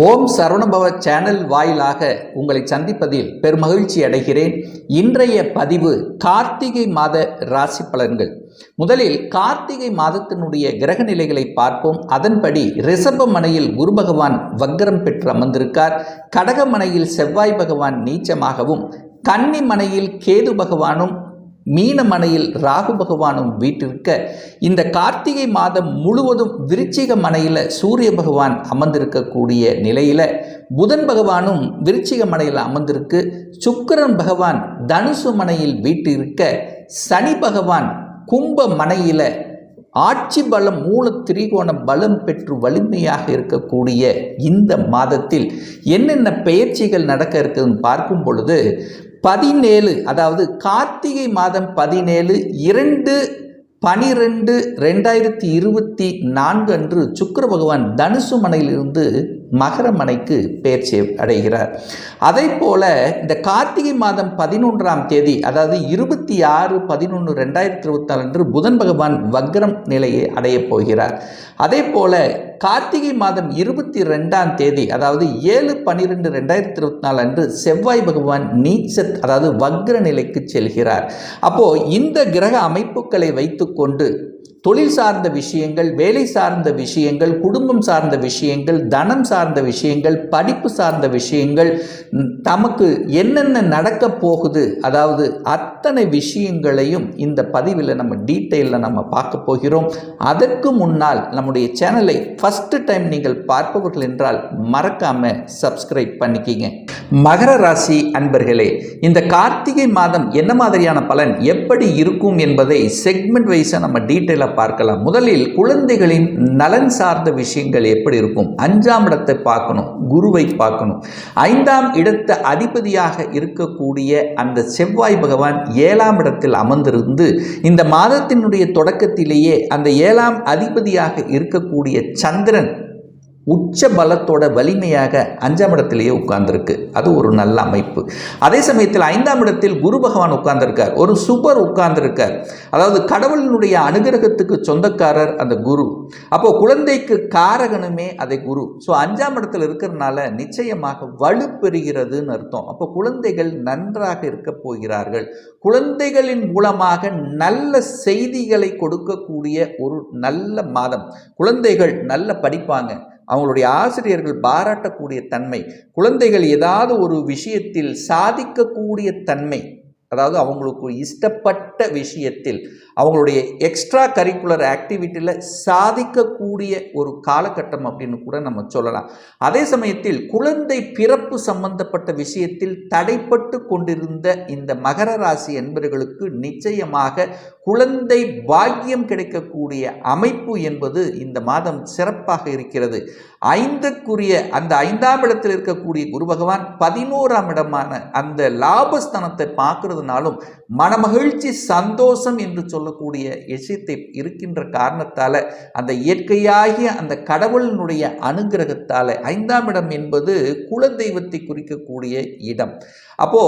ஓம் Saravanabhava channel வாயிலாக உங்களை சந்திப்பதில் பெருமகிழ்ச்சி அடைகிறேன். இன்றைய பதிவு கார்த்திகை மாத ராசி பலன்கள். முதலில் கார்த்திகை மாதத்தினுடைய கிரக நிலைகளை பார்ப்போம். அதன்படி ரிசர்வ மனையில் குரு பகவான் வக்ரம் பெற்று அமர்ந்திருக்கார். கடக மனையில் செவ்வாய் பகவான் நீச்சமாகவும் கன்னி மனையில் கேது பகவானும் மீனமனையில் ராகு பகவானும் வீட்டிருக்க இந்த கார்த்திகை மாதம் முழுவதும் விருச்சிக மனையில் சூரிய பகவான் அமர்ந்திருக்கக்கூடிய நிலையில் புதன் பகவானும் விருச்சிக மனையில் அமர்ந்திருக்கு. சுக்கிரன் பகவான் தனுசு மனையில் வீட்டிருக்க சனி பகவான் கும்ப மனையில் ஆட்சி பலம் மூல திரிகோண பலம் பெற்று வலிமையாக இருக்கக்கூடிய இந்த மாதத்தில் என்னென்ன பெயர்ச்சிகள் நடக்க இருக்குதுன்னு பார்க்கும் பொழுது பதினேழு அதாவது கார்த்திகை மாதம் பதினேழு இரண்டு பனிரெண்டு ரெண்டாயிரத்தி இருபத்தி நான்கு அன்று சுக்கர பகவான் தனுசு மனையிலிருந்து மகர மனைக்கு பேர்ச்சி அடைகிறார். அதே போல இந்த கார்த்திகை மாதம் பதினொன்றாம் தேதி அதாவது இருபத்தி ஆறு பதினொன்று ரெண்டாயிரத்தி இருபத்தி நாலு அன்று புதன் பகவான் வக்ரம் நிலையை அடையப் போகிறார். அதே போல கார்த்திகை மாதம் இருபத்தி ரெண்டாம் தேதி அதாவது ஏழு பன்னிரெண்டு ரெண்டாயிரத்தி இருபத்தி நாலு அன்று செவ்வாய் பகவான் நீச்சத் அதாவது வக்ர நிலைக்கு செல்கிறார். அப்போ இந்த கிரக அமைப்புகளை வைத்துக்கொண்டு தொழில் சார்ந்த விஷயங்கள் வேலை சார்ந்த விஷயங்கள் குடும்பம் சார்ந்த விஷயங்கள் தனம் சார்ந்த விஷயங்கள் படிப்பு சார்ந்த விஷயங்கள் தமக்கு என்னென்ன நடக்க போகுது அதாவது அத்தனை விஷயங்களையும் இந்த பதிவில் நம்ம டீட்டெயிலில் நம்ம பார்க்க போகிறோம். அதற்கு முன்னால் நம்முடைய சேனலை ஃபஸ்ட் ஃபஸ்ட்டு டைம் நீங்கள் பார்ப்பவர்கள் என்றால் மறக்காமல் சப்ஸ்கிரைப் பண்ணிக்கிங்க. மகர ராசி அன்பர்களே இந்த கார்த்திகை மாதம் என்ன மாதிரியான பலன் எப்படி இருக்கும் என்பதை செக்மெண்ட் வைஸாக நம்ம டீட்டெயிலாக பார்க்கலாம். முதலில் குழந்தைகளின் நலன் சார்ந்த விஷயங்கள் எப்படி இருக்கும்? அஞ்சாம் இடத்தை பார்க்கணும் குருவை பார்க்கணும். ஐந்தாம் இடத்து அதிபதியாக இருக்கக்கூடிய அந்த செவ்வாய் பகவான் ஏழாம் இடத்தில் அமர்ந்திருந்து இந்த மாதத்தினுடைய தொடக்கத்திலேயே அந்த ஏழாம் அதிபதியாக இருக்கக்கூடிய சந்திரன் உச்ச பலத்தோட வலிமையாக அஞ்சாம் இடத்திலேயே உட்கார்ந்துருக்கு. அது ஒரு நல்ல அமைப்பு. அதே சமயத்தில் ஐந்தாம் இடத்தில் குரு பகவான் உட்கார்ந்துருக்கார். ஒரு சூப்பர் உட்கார்ந்துருக்கார். அதாவது கடவுளினுடைய அனுகிரகத்துக்கு சொந்தக்காரர் அந்த குரு. அப்போ குழந்தைக்கு காரகனுமே அதை குரு. ஸோ அஞ்சாம் இடத்தில் இருக்கிறதுனால நிச்சயமாக வலுப்பெறுகிறதுன்னு அர்த்தம். அப்போ குழந்தைகள் நன்றாக இருக்க போகிறார்கள். குழந்தைகளின் மூலமாக நல்ல செய்திகளை கொடுக்கக்கூடிய ஒரு நல்ல மாதம். குழந்தைகள் நல்ல படிப்பாங்க. அவங்களுடைய ஆசிரியர்கள் பாராட்டக்கூடிய தன்மை குழந்தைகள் ஏதாவது ஒரு விஷயத்தில் சாதிக்கக்கூடிய தன்மை அதாவது அவங்களுக்கு இஷ்டப்பட்ட விஷயத்தில் அவங்களுடைய எக்ஸ்ட்ரா கரிக்குலர் ஆக்டிவிட்டியில் சாதிக்கக்கூடிய ஒரு காலகட்டம் அப்படின்னு கூட நம்ம சொல்லலாம். அதே சமயத்தில் குழந்தை பிறப்பு சம்பந்தப்பட்ட விஷயத்தில் தடைப்பட்டு கொண்டிருந்த இந்த மகர ராசி என்பவர்களுக்கு நிச்சயமாக குழந்தை பாக்கியம் கிடைக்கக்கூடிய அமைப்பு என்பது இந்த மாதம் சிறப்பாக இருக்கிறது. ஐந்துக்குரிய அந்த ஐந்தாம் இடத்தில் இருக்கக்கூடிய குரு பகவான் பதினோராம் இடமான அந்த லாபஸ்தானத்தை நாளும் மனமகிழ்ச்சி சந்தோஷம் என்று சொல்லக்கூடிய விஷயத்தை இருக்கின்ற காரணத்தால் அந்த இயற்கையாகிய அந்த கடவுளினுடைய அனுகிரகத்தால் ஐந்தாம் இடம் என்பது குலதெய்வத்தை குறிக்கக்கூடிய இடம். அப்போ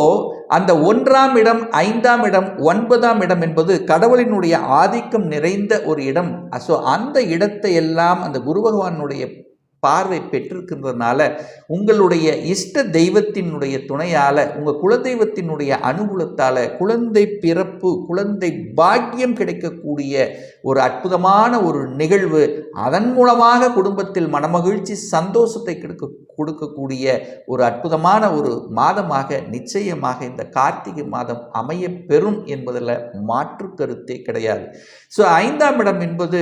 அந்த ஒன்றாம் இடம் ஐந்தாம் இடம் ஒன்பதாம் இடம் என்பது கடவுளினுடைய ஆதிக்கம் நிறைந்த ஒரு இடம். ஸோ அந்த இடத்தை எல்லாம் அந்த குரு பகவானுடைய பார்வை பெற்றிருக்கின்றதுனால உங்களுடைய இஷ்ட தெய்வத்தினுடைய துணையால் உங்கள் குலதெய்வத்தினுடைய அனுகூலத்தால் குழந்தை பிறப்பு குழந்தை பாக்கியம் கிடைக்கக்கூடிய ஒரு அற்புதமான ஒரு நிகழ்வு அதன் மூலமாக குடும்பத்தில் மனமகிழ்ச்சி சந்தோஷத்தை கிடைக்க கொடுக்கக்கூடிய ஒரு அற்புதமான ஒரு மாதமாக நிச்சயமாக இந்த கார்த்திகை மாதம் அமைய பெறும் என்பதில் மாற்று கருத்தே கிடையாது. ஸோ ஐந்தாம் இடம் என்பது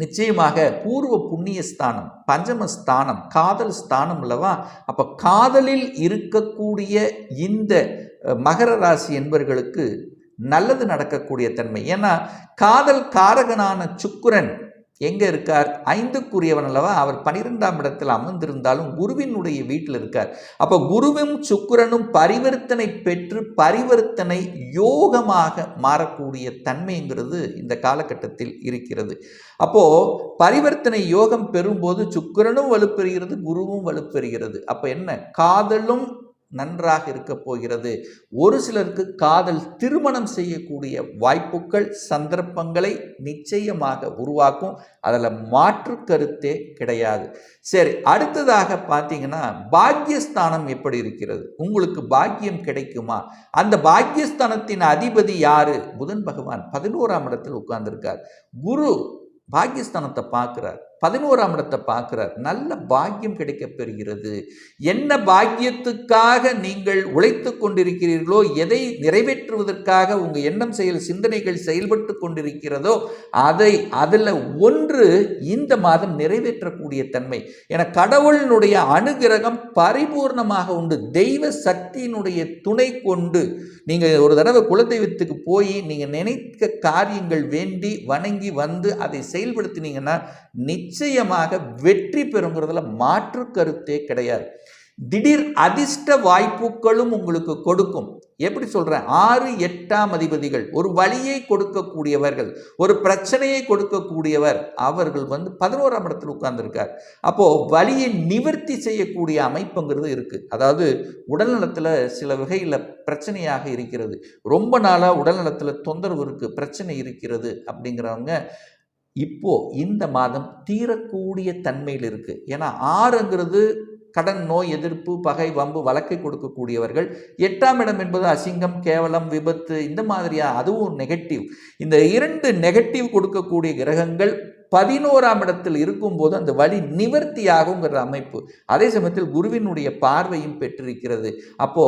நிச்சயமாக பூர்வ புண்ணிய ஸ்தானம் பஞ்சமஸ்தானம் காதல் ஸ்தானம் அல்லவா? அப்போ காதலில் இருக்கக்கூடிய இந்த மகர ராசி என்பவர்களுக்கு நல்லது நடக்கக்கூடிய தன்மை. ஏன்னா காதல் காரகனான சுக்குரன் எங்கே இருக்கார்? ஐந்துக்குரியவன் அல்லவா? அவர் பனிரெண்டாம் இடத்தில் அமர்ந்திருந்தாலும் குருவினுடைய வீட்டில் இருக்கார். அப்போ குருவும் சுக்கிரனும் பரிவர்த்தனை பெற்று பரிவர்த்தனை யோகமாக மாறக்கூடிய தன்மைங்கிறது இந்த காலகட்டத்தில் இருக்கிறது. அப்போது பரிவர்த்தனை யோகம் பெறும்போது சுக்கிரனும் வலுப்பெறுகிறது குருவும் வலுப்பெறுகிறது. அப்போ என்ன? காதலும் நன்றாக இருக்க போகிறது. ஒரு சிலருக்கு காதல் திருமணம் செய்யக்கூடிய வாய்ப்புகள் சந்தர்ப்பங்களை நிச்சயமாக உருவாக்கும். அதில் மாற்று கருத்தே கிடையாது. சரி அடுத்ததாக பார்த்தீங்கன்னா பாக்கியஸ்தானம் எப்படி இருக்கிறது? உங்களுக்கு பாக்கியம் கிடைக்குமா? அந்த பாக்கியஸ்தானத்தின் அதிபதி யாரு? புதன் பகவான். பதினோராம் இடத்தில் உட்கார்ந்துருக்கார். குரு பாக்கியஸ்தானத்தை பார்க்குறார். பதினோராம் இடத்தை பார்க்குறார். நல்ல பாக்கியம் கிடைக்கப் பெறுகிறது. என்ன பாக்கியத்துக்காக நீங்கள் உழைத்து கொண்டிருக்கிறீர்களோ எதை நிறைவேற்றுவதற்காக உங்கள் எண்ணம் செயல் சிந்தனைகள் செயல்பட்டு கொண்டிருக்கிறதோ அதை அதில் ஒன்று இந்த மாதம் நிறைவேற்றக்கூடிய தன்மை. என கடவுளினுடைய அனுகிரகம் பரிபூர்ணமாக உண்டு. தெய்வ சக்தியினுடைய துணை கொண்டு நீங்கள் ஒரு தடவை குலதெய்வத்துக்கு போய் நீங்கள் நினைக்க காரியங்கள் வேண்டி வணங்கி வந்து அதை செயல்படுத்தினீங்கன்னா நிச்சயமாக வெற்றி பெறுங்கிறதுல மாற்று கருத்தே கிடையாது. திடீர் அதிர்ஷ்ட வாய்ப்புகளும் உங்களுக்கு கொடுக்கும். எப்படி சொல்கிறேன் ஆறு எட்டாம் அதிபதிகள் ஒரு வழியை கொடுக்கக்கூடியவர்கள் ஒரு பிரச்சனையை கொடுக்கக்கூடியவர் அவர்கள் வந்து பதினோராம் இடத்தில் உட்கார்ந்துருக்கார். அப்போது வழியை நிவர்த்தி செய்யக்கூடிய அமைப்புங்கிறது இருக்குது அதாவது உடல்நலத்தில் சில வகையில் பிரச்சனையாக இருக்கிறது. ரொம்ப நாளாக உடல்நலத்தில் தொந்தரவு இருக்குது பிரச்சனை இருக்கிறது அப்படிங்கிறவங்க இப்போ இந்த மாதம் தீரக்கூடிய தன்மையில் இருக்குது ஏன்னா ஆறுங்கிறது கடன் நோய் எதிர்ப்பு பகை வம்பு வழக்கை கொடுக்கக்கூடியவர்கள். எட்டாம் இடம் என்பது அசிங்கம் கேவலம் விபத்து இந்த மாதிரியா அதுவும் நெகட்டிவ் இந்த இரண்டு நெகட்டிவ் கொடுக்கக்கூடிய கிரகங்கள் பதினோராம் இடத்தில் இருக்கும்போது அந்த வழி நிவர்த்தியாகுங்கிற அமைப்பு. அதே சமயத்தில் குருவினுடைய பார்வையும் பெற்றிருக்கிறது. அப்போ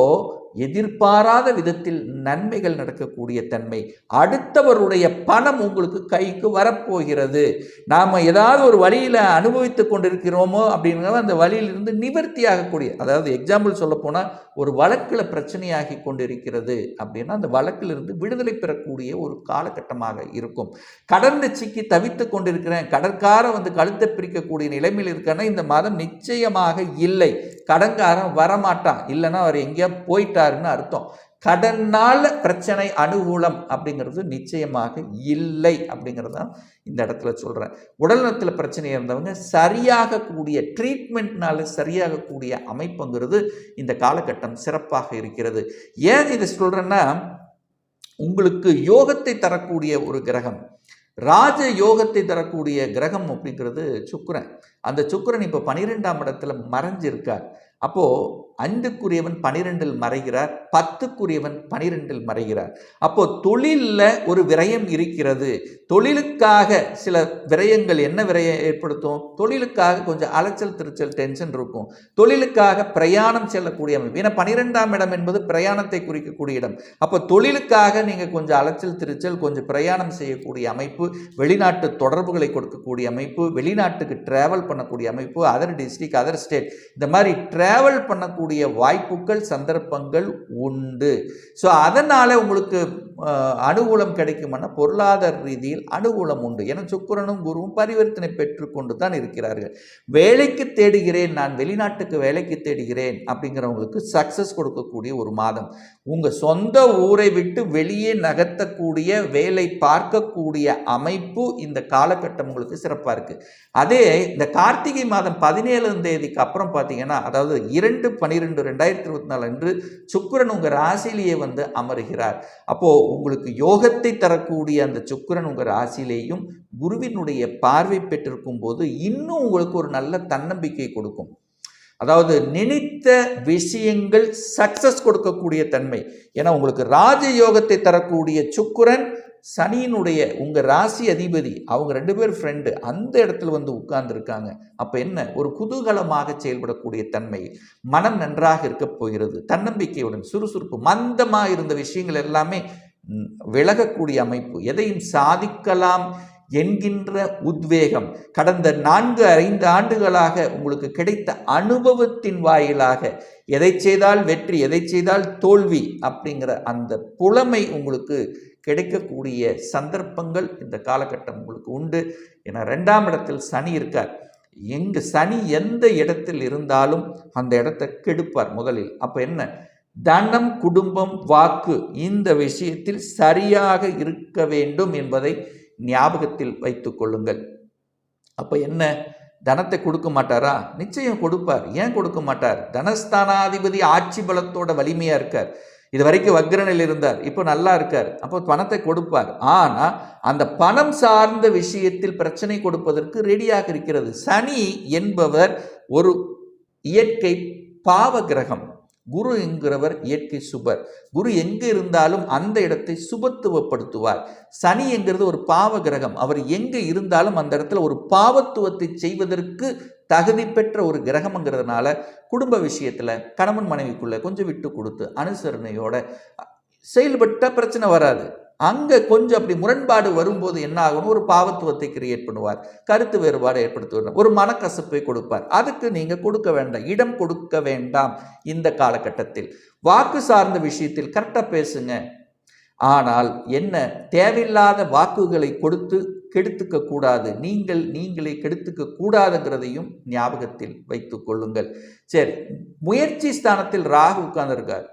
எதிர்பாராத விதத்தில் நன்மைகள் நடக்கக்கூடிய தன்மை அடுத்தவருடைய பணம் உங்களுக்கு கைக்கு வரப்போகிறது. நாம் ஏதாவது ஒரு வழியில் அனுபவித்து கொண்டிருக்கிறோமோ அப்படிங்கிறத அந்த வழியிலிருந்து நிவர்த்தி ஆகக்கூடிய அதாவது எக்ஸாம்பிள் சொல்லப்போனால் ஒரு வழக்கில் பிரச்சனையாகி கொண்டிருக்கிறது அப்படின்னா அந்த வழக்கிலிருந்து விடுதலை பெறக்கூடிய ஒரு காலகட்டமாக இருக்கும். கடந்த சிக்கி தவித்து கொண்டிருக்கிறேன் கடற்கார வந்து கழுத்தை பிரிக்கக்கூடிய நிலைமையில் இருக்கேன்னா இந்த மாதம் நிச்சயமாக இல்லை. கடன்காரன் வரமாட்டான். இல்லைன்னா அவர் எங்கேயா போயிட்டாருன்னு அர்த்தம். கடனால் பிரச்சனை அனுகூலம் அப்படிங்கிறது நிச்சயமாக இல்லை அப்படிங்கிறது தான் இந்த இடத்துல சொல்கிறேன் உடல்நலத்தில் பிரச்சனை இருந்தவங்க சரியாக கூடிய ட்ரீட்மெண்ட்னால சரியாகக்கூடிய அமைப்புங்கிறது இந்த காலகட்டம் சிறப்பாக இருக்கிறது. ஏன் இதை சொல்கிறேன்னா உங்களுக்கு யோகத்தை தரக்கூடிய ஒரு கிரகம் ராஜ யோகத்தை தரக்கூடிய கிரகம் அப்படிங்கிறது சுக்கிரன். அந்த சுக்கிரன் இப்போ பனிரெண்டாம் இடத்துல மறைஞ்சிருக்கார். அப்போது ஐந்துக்குரியவன் பனிரெண்டில் மறைகிறார் பத்துக்குரியவன் பனிரெண்டில் மறைகிறார். அப்போ தொழிலில் ஒரு விரயம் இருக்கிறது. தொழிலுக்காக சில விரயங்கள் என்ன விரயம் ஏற்படுத்தும்? தொழிலுக்காக கொஞ்சம் அலைச்சல் திருச்சல் டென்ஷன் இருக்கும். தொழிலுக்காக பிரயாணம் செல்லக்கூடிய அமைப்பு. ஏன்னா பனிரெண்டாம் இடம் என்பது பிரயாணத்தை குறிக்கக்கூடிய இடம். அப்போ தொழிலுக்காக நீங்கள் கொஞ்சம் அலைச்சல் திருச்சல் கொஞ்சம் பிரயாணம் செய்யக்கூடிய அமைப்பு வெளிநாட்டு தொடர்புகளை கொடுக்கக்கூடிய அமைப்பு வெளிநாட்டுக்கு டிராவல் பண்ணக்கூடிய அமைப்பு அதர் டிஸ்ட்ரிக் அதர் ஸ்டேட் இந்த மாதிரி டிராவல் பண்ணக்கூடிய வாய்ப்புகள் சந்தர்ப்பங்கள் உண்டு. ஸோ அதனால் உங்களுக்கு அனுகூலம் கிடைக்குமானா பொருளாதார ரீதியில் அனுகூலம் உண்டு. ஏன்னா சுக்கிரனும் குருவும் பரிவர்த்தனை பெற்றுக்கொண்டு தான் இருக்கிறார்கள். வேலைக்கு தேடுகிறேன் நான் வெளிநாட்டுக்கு வேலைக்கு தேடுகிறேன் அப்படிங்கிறவங்களுக்கு சக்ஸஸ் கொடுக்கக்கூடிய ஒரு மாதம். உங்கள் சொந்த ஊரை விட்டு வெளியே நகர்த்தக்கூடிய வேலை பார்க்கக்கூடிய அமைப்பு இந்த காலகட்டம் உங்களுக்கு சிறப்பாக இருக்குது அதே இந்த கார்த்திகை மாதம் பதினேழாம் தேதிக்கு அப்புறம் பார்த்தீங்கன்னா அதாவது இரண்டு பன்னிரெண்டு ரெண்டாயிரத்தி இருபத்தி நாலு அன்று சுக்கிரன் உங்கள் ராசியிலேயே வந்து அமருகிறார். அப்போது உங்களுக்கு யோகத்தை தரக்கூடிய அந்த சுக்கிரன் உங்கள் ராசியிலேயும் குருவினுடைய பார்வை பெற்றிருக்கும் போது இன்னும் உங்களுக்கு ஒரு நல்ல தன்னம்பிக்கை கொடுக்கும். அதாவது நினைத்த விஷயங்கள் சக்சஸ் கொடுக்கக்கூடிய தன்மை. ஏன்னா உங்களுக்கு ராஜயோகத்தை தரக்கூடிய சுக்குரன் சனியினுடைய உங்கள் ராசி அதிபதி அவங்க ரெண்டு பேர் ஃப்ரெண்டு அந்த இடத்துல வந்து உட்கார்ந்துருக்காங்க. அப்போ என்ன? ஒரு குதூகலமாக செயல்படக்கூடிய தன்மை. மனம் நன்றாக இருக்க போகிறது. தன்னம்பிக்கையுடன் சுறுசுறுப்பு மந்தமாக இருந்த விஷயங்கள் எல்லாமே விலகக்கூடிய அமைப்பு. எதையும் சாதிக்கலாம் என்கின்ற உத்வேகம் கடந்த நான்கு ஐந்து ஆண்டுகளாக உங்களுக்கு கிடைத்த அனுபவத்தின் வாயிலாக எதை செய்தால் வெற்றி எதை செய்தால் தோல்வி அப்படிங்கிற அந்த புலமை உங்களுக்கு கிடைக்கக்கூடிய சந்தர்ப்பங்கள் இந்த காலகட்டம் உங்களுக்கு உண்டு. ஏன்னா ரெண்டாம் இடத்தில் சனி இருக்கார். எங்கு சனி எந்த இடத்தில் இருந்தாலும் அந்த இடத்தை கெடுப்பார் முதலில். அப்போ என்ன? தனம் குடும்பம் வாக்கு இந்த விஷயத்தில் சரியாக இருக்க வேண்டும் என்பதை ஞாபகத்தில் வைத்து கொள்ளுங்கள். அப்போ என்ன? தனத்தை கொடுக்க மாட்டாரா? நிச்சயம் கொடுப்பார். ஏன் கொடுக்க மாட்டார்? தனஸ்தானாதிபதி ஆட்சி பலத்தோட வலிமையாக இருக்கார். இது வரைக்கும் வக்ரனில் இருந்தார். இப்போ நல்லா இருக்கார். அப்போ பணத்தை கொடுப்பார். ஆனால் அந்த பணம் சார்ந்த விஷயத்தில் பிரச்சனை கொடுப்பதற்கு ரெடியாக இருக்கிறது. சனி என்பவர் ஒரு இயற்கை பாவ கிரகம். குரு என்கிறவர் இயற்கை சுபர். குரு எங்கே இருந்தாலும் அந்த இடத்தை சுபத்துவப்படுத்துவார். சனி என்கிறது ஒரு பாவ கிரகம். அவர் எங்கே இருந்தாலும் அந்த இடத்துல ஒரு பாவத்துவத்தை செய்வதற்கு தகுதி பெற்ற ஒரு கிரகம்ங்கிறதுனால குடும்ப விஷயத்தில் கணவன் மனைவிக்குள்ளே கொஞ்சம் விட்டு கொடுத்து அனுசரணையோட செயல்பட்ட பிரச்சனை வராது. அங்கே கொஞ்சம் அப்படி முரண்பாடு வரும்போது என்ன ஆகணும் ஒரு பாவத்துவத்தை கிரியேட் பண்ணுவார். கருத்து வேறுபாடு ஏற்படுத்துவார் ஒரு மனக்கசப்பை கொடுப்பார். அதுக்கு நீங்கள் கொடுக்க வேண்டாம். இடம் கொடுக்க வேண்டாம் இந்த காலகட்டத்தில். வாக்கு சார்ந்த விஷயத்தில் கரெக்டாக பேசுங்க. ஆனால் என்ன? தேவையில்லாத வாக்குகளை கொடுத்து கெடுத்துக்க கூடாது. நீங்கள் நீங்களே கெடுத்துக்க கூடாதுங்கிறதையும் ஞாபகத்தில் வைத்து கொள்ளுங்கள். சரி. முயற்சி ஸ்தானத்தில் ராகு உட்கார்ந்துருக்கார்.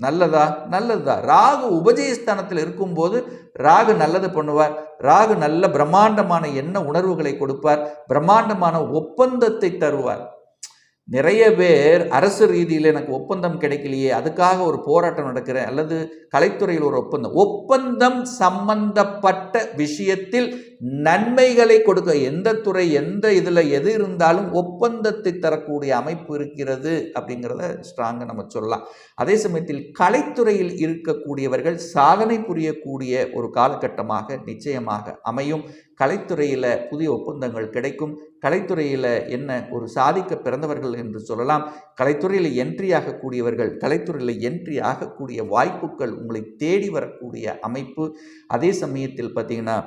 நல்லதா? நல்லதுதா ராகு உபஜயஸ்தானத்தில் இருக்கும்போது ராகு நல்லது பண்ணுவார். ராகு நல்ல பிரம்மாண்டமான எண்ண உணர்வுகளை கொடுப்பார். பிரம்மாண்டமான ஒப்பந்தத்தை தருவார். நிறைய பேர் அரசு ரீதியில் எனக்கு ஒப்பந்தம் கிடைக்கலையே அதுக்காக ஒரு போராட்டம் நடக்கிறேன் அல்லது கலைத்துறையில் ஒரு ஒப்பந்தம். ஒப்பந்தம் சம்பந்தப்பட்ட விஷயத்தில் நன்மைகளை கொடுக்க எந்த துறை எந்த இதில் எது இருந்தாலும் ஒப்பந்தத்தை தரக்கூடிய அமைப்பு இருக்கிறது அப்படிங்கிறத ஸ்ட்ராங்காக நம்ம சொல்லலாம். அதே சமயத்தில் கலைத்துறையில் இருக்கக்கூடியவர்கள் சாதனை புரியக்கூடிய ஒரு காலகட்டமாக நிச்சயமாக அமையும். கலைத்துறையில் புதிய ஒப்பந்தங்கள் கிடைக்கும். கலைத்துறையில் என்ன ஒரு சாதிக்க பிறந்தவர்கள் என்று சொல்லலாம். கலைத்துறையில் என்ட்ரி ஆகக்கூடியவர்கள் கலைத்துறையில் என்ட்ரி ஆகக்கூடிய வாய்ப்புகள் உங்களை தேடி வரக்கூடிய அமைப்பு. அதே சமயத்தில் பார்த்திங்கன்னா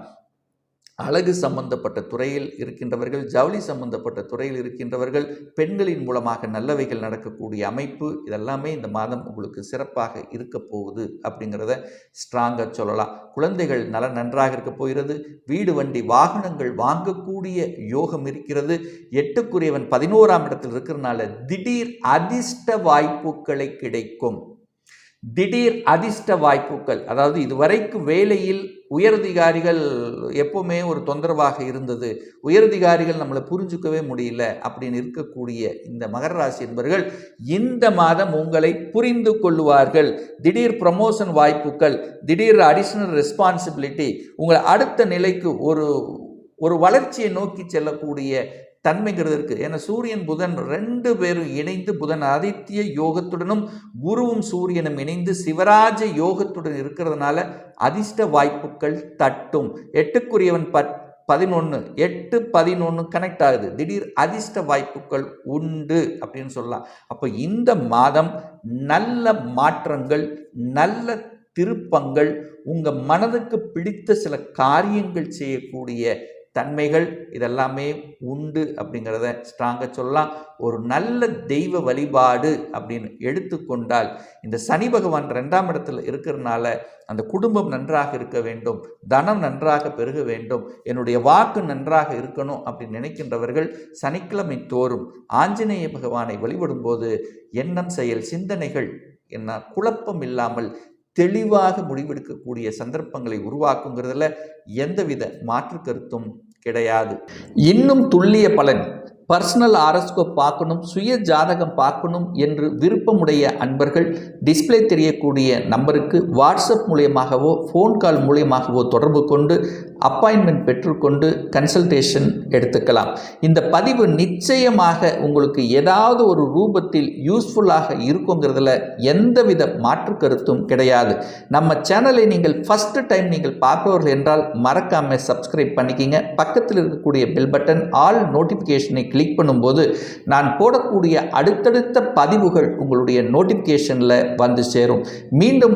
அழகு சம்பந்தப்பட்ட துறையில் இருக்கின்றவர்கள் ஜவுளி சம்பந்தப்பட்ட துறையில் இருக்கின்றவர்கள் பெண்களின் மூலமாக நல்லவைகள் நடக்கக்கூடிய அமைப்பு இதெல்லாமே இந்த மாதம் உங்களுக்கு சிறப்பாக இருக்க போகுது அப்படிங்கிறத ஸ்ட்ராங்காக சொல்லலாம். குழந்தைகள் நல நன்றாக இருக்க போகிறது. வீடு வண்டி வாகனங்கள் வாங்கக்கூடிய யோகம் இருக்கிறது. எட்டுக்குரியவன் பதினோராம் இடத்தில் இருக்கிறனால திடீர் அதிர்ஷ்ட வாய்ப்புகளை கிடைக்கும். திடீர் அதிர்ஷ்ட வாய்ப்புகள் அதாவது இதுவரைக்கும் வேலையில் உயரதிகாரிகள் எப்போவுமே ஒரு தொந்தரவாக இருந்தது உயரதிகாரிகள் நம்மளை புரிஞ்சுக்கவே முடியல அப்படின்னு இருக்கக்கூடிய இந்த மகர ராசி என்பவர்கள் இந்த மாதம் உங்களை புரிந்து கொள்ளுவார்கள். திடீர் ப்ரமோஷன் வாய்ப்புகள் திடீர் அடிஷ்னல் ரெஸ்பான்சிபிலிட்டி உங்களை அடுத்த நிலைக்கு ஒரு ஒரு வளர்ச்சியை நோக்கி செல்லக்கூடிய தன்மைங்கிறது இருக்குது ஏன்னா சூரியன் புதன் ரெண்டு பேரும் இணைந்து புதன் ஆதித்ய யோகத்துடனும் குருவும் சூரியனும் இணைந்து சிவராஜ யோகத்துடன் இருக்கிறதுனால அதிர்ஷ்ட வாய்ப்புகள் தட்டும். எட்டுக்குரியவன் பத் பதினொன்று எட்டு பதினொன்று கனெக்ட் ஆகுது. திடீர் அதிர்ஷ்ட வாய்ப்புகள் உண்டு அப்படின்னு சொல்லலாம். அப்போ இந்த மாதம் நல்ல மாற்றங்கள் நல்ல திருப்பங்கள் உங்கள் மனதுக்கு பிடித்த சில காரியங்கள் செய்யக்கூடிய தன்மைகள் இதெல்லாமே உண்டு அப்படிங்கிறத ஸ்ட்ராங்காக சொல்லலாம். ஒரு நல்ல தெய்வ வழிபாடு அப்படின்னு எடுத்துக்கொண்டால் இந்த சனி பகவான் ரெண்டாம் இடத்துல இருக்கிறதுனால அந்த குடும்பம் நன்றாக இருக்க வேண்டும் தனம் நன்றாக பெருக வேண்டும் என்னுடைய வாக்கு நன்றாக இருக்கணும் அப்படின்னு நினைக்கின்றவர்கள் சனிக்கிழமை தோறும் ஆஞ்சநேய பகவானை வழிபடும்போது எண்ணம் செயல் சிந்தனைகள் என்ன குழப்பம் இல்லாமல் தெளிவாக முடிவெடுக்கக்கூடிய சந்தர்ப்பங்களை உருவாக்குங்கிறதுல எந்தவித மாற்று கருத்தும் கிடையாது. இன்னும் துல்லிய பலன் பர்சனல் ஆரஸ்கோப் பார்க்கணும் சுய ஜாதகம் பார்க்கணும் என்று விருப்பமுடைய அன்பர்கள் டிஸ்பிளே தெரியக்கூடிய நம்பருக்கு வாட்ஸ்அப் மூலியமாகவோ ஃபோன் கால் மூலியமாகவோ தொடர்பு கொண்டு அப்பாயின்மெண்ட் பெற்றுக்கொண்டு கன்சல்டேஷன் எடுத்துக்கலாம். இந்த பதிவு நிச்சயமாக உங்களுக்கு ஏதாவது ஒரு ரூபத்தில் யூஸ்ஃபுல்லாக இருக்குங்கிறதுல எந்தவித மாற்று கருத்தும் கிடையாது. நம்ம சேனலை நீங்கள் ஃபஸ்ட்டு டைம் நீங்கள் பார்ப்பவர்கள் என்றால் மறக்காமல் சப்ஸ்கிரைப் பண்ணிக்கிங்க. பக்கத்தில் இருக்கக்கூடிய பெல் பட்டன் ஆல் நோட்டிஃபிகேஷனை கிளிக் பண்ணும்போது நான் போடக்கூடிய அடுத்தடுத்த பதிவுகள் உங்களுடைய நோட்டிஃபிகேஷனில் வந்து சேரும். மீண்டும்